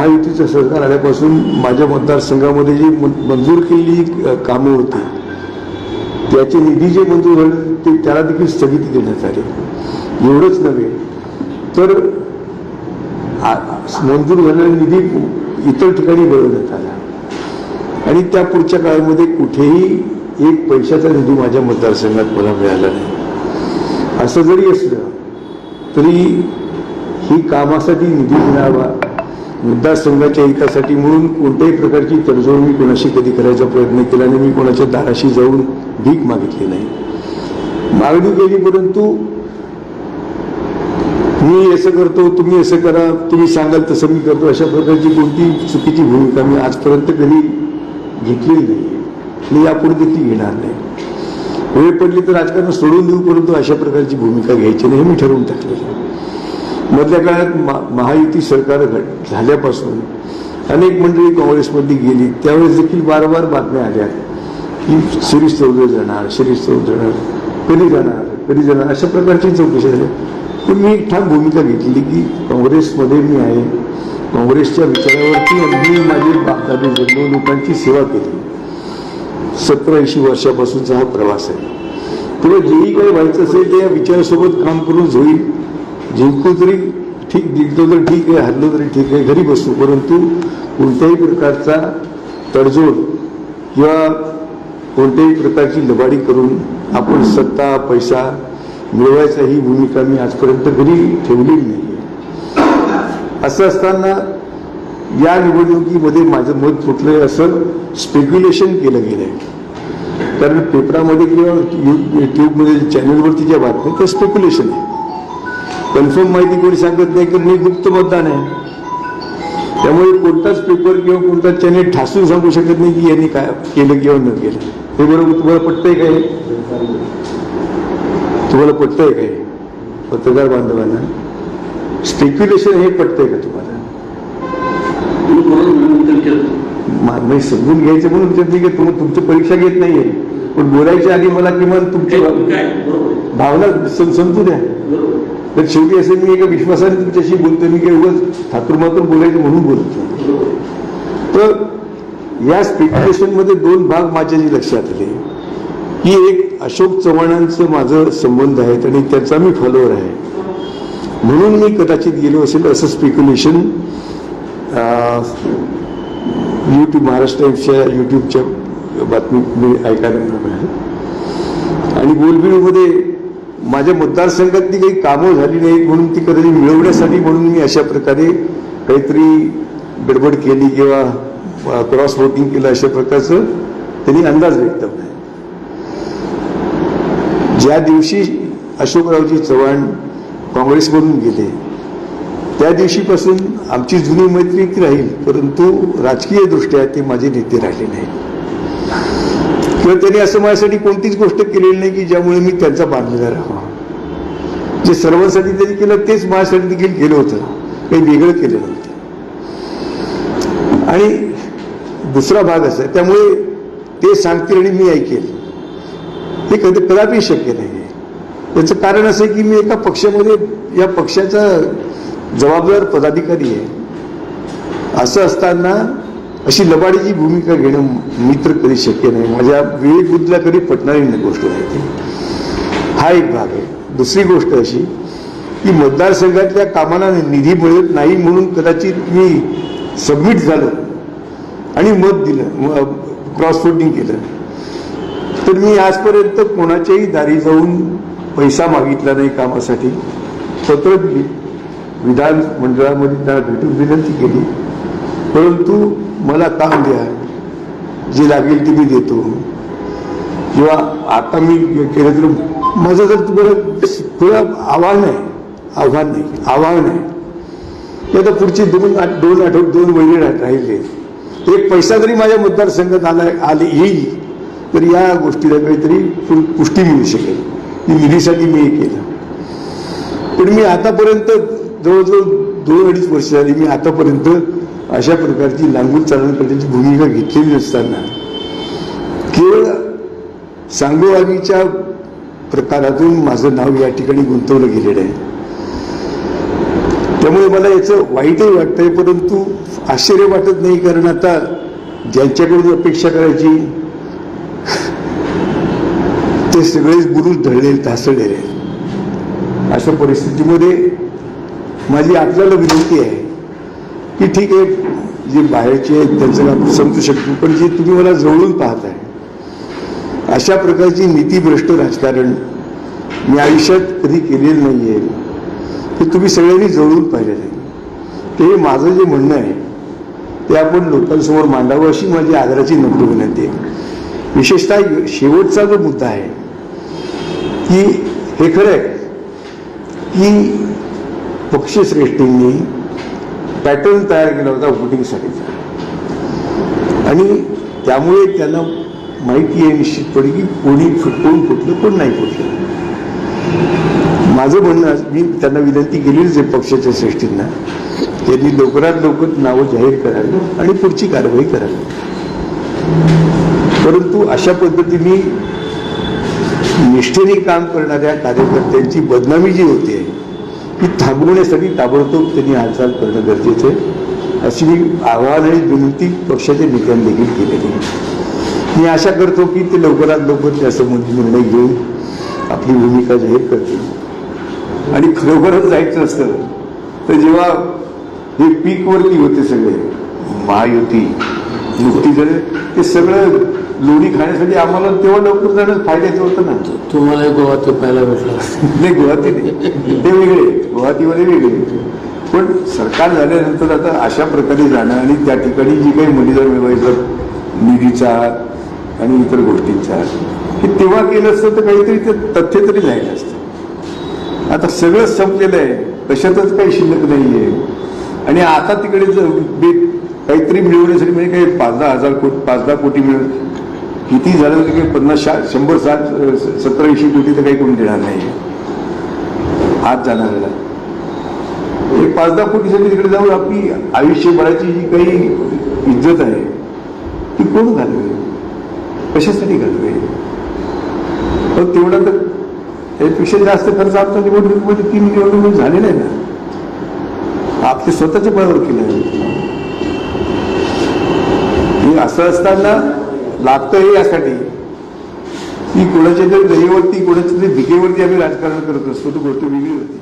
महायुतीचं सरकार आल्यापासून माझ्या मतदारसंघामध्ये जी मंजूर केलेली कामं होती त्याचे निधी जे मंजूर झाले ते त्याला देखील स्थगिती देण्यात आली. एवढंच नव्हे तर मंजूर झालेला निधी इतर ठिकाणी वळवण्यात आला. आणि त्या पुढच्या काळामध्ये कुठेही एक पैशाचा निधी माझ्या मतदारसंघात मला मिळाला नाही. असं जरी असलं तरी ही कामासाठी निधी मिळावा संघाच्या हितासाठी म्हणून कोणत्याही प्रकारची तडजोड मी कोणाशी कधी करायचा प्रयत्न केला नाही. मी कोणाच्या दाराशी जाऊन भीक मागितली नाही. मागणी केली परंतु मी असं करतो तुम्ही असं करा तुम्ही सांगाल तसं मी करतो. अशा प्रकारची कोणती चुकीची भूमिका मी आजपर्यंत कधी घेतलेली नाही. मी यापुढे देखील घेणार नाही. वेळ पडली तर राजकारण सोडून देऊ परंतु अशा प्रकारची भूमिका घ्यायची नाही हे मी ठरवून टाकलेलं मधल्या काळात मा- महायुती सरकार झाल्यापासून अनेक मंडळी काँग्रेसमध्ये गेली. त्यावेळेस देखील वारंवार बातम्या आल्या की शिरीष चौधरी जाणार शिरीष चौधरी जाणार कधी जाणार कधी जाणार अशा प्रकारची चौकशी झाली. पण मी एक ठाम भूमिका घेतली की काँग्रेसमध्ये मी आहे. काँग्रेसच्या विचारावरती अगदी माझे बापदादी जन्म लोकांची सेवा केली. सतरा ऐंशी वर्षापासूनचा हा प्रवास आहे. तेव्हा जेही काही व्हायचं असेल ते या विचारासोबत काम करून होईल. जिंकू तरी ठीक जिंकलो तरी ठीक आहे हरलो तरी ठीक आहे घरी बसतो परंतु कोणत्याही प्रकारचा तडजोड किंवा कोणत्याही प्रकारची लबाडी करून आपण सत्ता पैसा मिळवायचा ही भूमिका मी आजपर्यंत घरी ठेवलेली नाही असं असताना या निवडणुकीमध्ये माझं मत फुटलंय असं स्पेक्युलेशन केलं गेलंय. कारण पेपरामध्ये किंवा ट्यूबमध्ये चॅनलवरती ज्या बातम्या त्या स्पेक्युलेशन आहे कन्फर्म माहिती कोणी सांगत नाही की मी गुप्त मतदान आहे. त्यामुळे कोणताच पेपर किंवा कोणता चॅनेल ठासून सांगू शकत नाही की यांनी काय केलं किंवा न केलं. हे बरोबर तुम्हाला पटतंय काय तुम्हाला पटतंय काय पत्रकार बांधवांना? स्पेक्युलेशन हे पटतंय का तुम्हाला? मा- समजून घ्यायचं म्हणून विचारते की तुम्ही तुमची परीक्षा घेत नाहीये. पण बोलायच्या आधी मला किमान तुमची. भावना सम- समजू द्या. तर शेवटी असे मी एका विश्वासाने तुमच्याशी बोलतो मी काही उगाच ठाकूरमातून बोलायचं म्हणून बोलतो तर या स्पेक्युलेशनमध्ये दोन भाग माझ्या लक्षात आले. की एक अशोक चव्हाणांचं माझं संबंध आहेत आणि त्याचा मी फॉलोअर आहे. म्हणून मी कदाचित गेलो असेल असं स्पेक्युलेशन यूट्यूब महाराष्ट्र टाइम्सच्या यूट्यूबच्या बातमी मी ऐकायला मिळालं. आणि बोलबिलमध्ये माझ्या मतदारसंघातली काही कामं झाली नाहीत म्हणून ती कदाचित मिळवण्यासाठी म्हणून मी अशा प्रकारे काहीतरी गडबड केली किंवा क्रॉस वोटिंग केलं अशा प्रकारचं त्यांनी अंदाज व्यक्त केला. ज्या दिवशी अशोकरावजी चव्हाण काँग्रेसमधून गेले त्या दिवशीपासून आमची जुनी मैत्री ती राहील परंतु राजकीय दृष्ट्या ते माझे नेते राहिले नाहीत. किंवा त्यांनी असं माझ्यासाठी कोणतीच गोष्ट केलेली नाही की ज्यामुळे मी त्यांचा बांधलेला राहावा. जे सर्वांसाठी त्यांनी केलं तेच माझ्यासाठी देखील केलं होतं. काही वेगळं केलं नव्हतं. आणि दुसरा भाग असा आहे त्यामुळे ते सांगतील आणि मी ऐकेल. हे कधी कदापि शक्य नाही आहे. त्याचं कारण असं आहे की मी एका पक्षामध्ये या पक्षाचा जबाबदार पदाधिकारी आहे. असं असताना अशी लबाडीची भूमिका घेणं मित्र कधी शक्य नाही. माझ्या विवेकबुद्धीला कधी पटणारी गोष्ट नाही ती हा एक भाग आहे. दुसरी गोष्ट अशी की मतदारसंघातल्या कामाला निधी मिळत नाही म्हणून कदाचित मी सबमिट झालो आणि मत दिलं क्रॉस वोटिंग केलं. तर मी आजपर्यंत कोणाच्याही दारी जाऊन पैसा मागितला नाही कामासाठी. पत्र दिली विधान मंडळामध्ये त्यांना भेटून विनंती केली. परंतु मला काम द्या. जे लागेल ते मी देतो. किंवा आता मी केलं तर माझं जर तुम्हाला थोडं आव्हान आहे आव्हान नाही आव्हान आहे. ते आता पुढचे दोन आठ- दोन आठवडे दोन महिने राहिले. एक पैसा जरी माझ्या मतदारसंघात आला आले येईल तर या गोष्टीला काहीतरी पुष्टी मिळू शकेल. की निधीसाठी मी हे केलं. पण मी आतापर्यंत जवळजवळ दोन अडीच वर्ष झाली मी आतापर्यंत अशा प्रकारची लांबून चालण्यापर्यंतची करण्याची भूमिका घेतलेली नसताना केवळ सांगोवागीच्या प्रकारातून माझं नाव या ठिकाणी गुंतवलं गेलेलं आहे त्यामुळे मला याचं वाईटही वाटतंय परंतु आश्चर्य वाटत नाही कारण आता ज्यांच्याकडून अपेक्षा करायची ते सगळेच बुरुज ढळलेले ढासळलेले आहेत. अशा परिस्थितीमध्ये माझी आपल्याला विनंती आहे की ठीक आहे जे बाहेरचे आहेत त्यांचं आपण समजू शकतो पण जे तुम्ही मला जवळून पाहताय अशा प्रकारची नीतीभ्रष्ट राजकारण मी आयुष्यात कधी केलेलं नाही आहे ते तुम्ही सगळ्यांनी जवळून पाहिलेलं आहे. ते माझं जे म्हणणं आहे ते आपण लोकांसमोर मांडावं अशी माझी आदराची नम्र विनंती आहे. विशेषतः शेवटचा जो मुद्दा आहे की हे खरं आहे की पक्षश्रेष्ठींनी पॅटर्न तयार केला होता वोटिंगसाठीचा आणि त्यामुळे त्यांना माहिती आहे निश्चितपणे की कोणी फुटकून कोण फुटलं कोण नाही फुटलं. माझं म्हणणं मी त्यांना विनंती केलीच आहे पक्षाच्या श्रेष्ठींना त्यांनी लवकरात लवकर नावं जाहीर करावी आणि पुढची कारवाई करावी. परंतु अशा पद्धतीने निष्ठेने काम करणाऱ्या कार्यकर्त्यांची बदनामी जी होते ती थांबवण्यासाठी ताबडतोब त्यांनी हालचाल करणं गरजेचं आहे. अशी मी आव्हान आणि विनंती पक्षाच्या नेत्यांनी देखील केलेली आहे. मी आशा करतो की ते लवकरात लवकर त्यासंबंधी निर्णय घेऊन आपली भूमिका जाहीर करतील. आणि खरोखरच जायचं असतं तर जेव्हा हे पीकवरती होते सगळे महायुती नुकती जर ते सगळं लोणी खाण्यासाठी आम्हाला तेव्हा लवकर जाणं फायद्याचं होतं ना. तुम्हाला गोवा ते पाहायला भेटला. नाही गुवाहाटी नाही. ते वेगळे गुवाहाटीमध्ये वेगळे पण सरकार झाल्यानंतर आता अशा प्रकारे जाणं आणि त्या ठिकाणी जी काही मनीदर मिळवायचं निधीचा आणि इतर गोष्टींचा हे तेव्हा केलं असतं तर काहीतरी ते तथ्य तरी राहिलं असतं. आता सगळं संपलेलं आहे. कशातच काही शिल्लक नाही आहे आणि आता तिकडे जर काहीतरी मिळवण्यासाठी म्हणजे काही पाच दहा हजार कोटी पाच दहा कोटी मिळव किती झालं तरी काही पन्नास शा शंभर साठ सत्तर ऐंशी कोटी तर काही कोणी देणार नाही. आज जाणाऱ्याला हे पाच दहा कोटीसाठी तिकडे जाऊन आपली आयुष्यभराची जी काही इज्जत आहे. ती कोण घालवे कशासाठी घालवे पण तेवढा तर त्यापेक्षा जास्त खर्च आपल्या निवडणुकीमध्ये तीन निवडणूक झालेला आहे ना. आपल्या स्वतःच्या बळावर केलं आहे हे असं असताना लागतं हे यासाठी की कोणाच्या तरी दहीवरती कोणाच्या तरी भिकेवरती आम्ही राजकारण करत असतो तो गोष्ट वेगळी होती.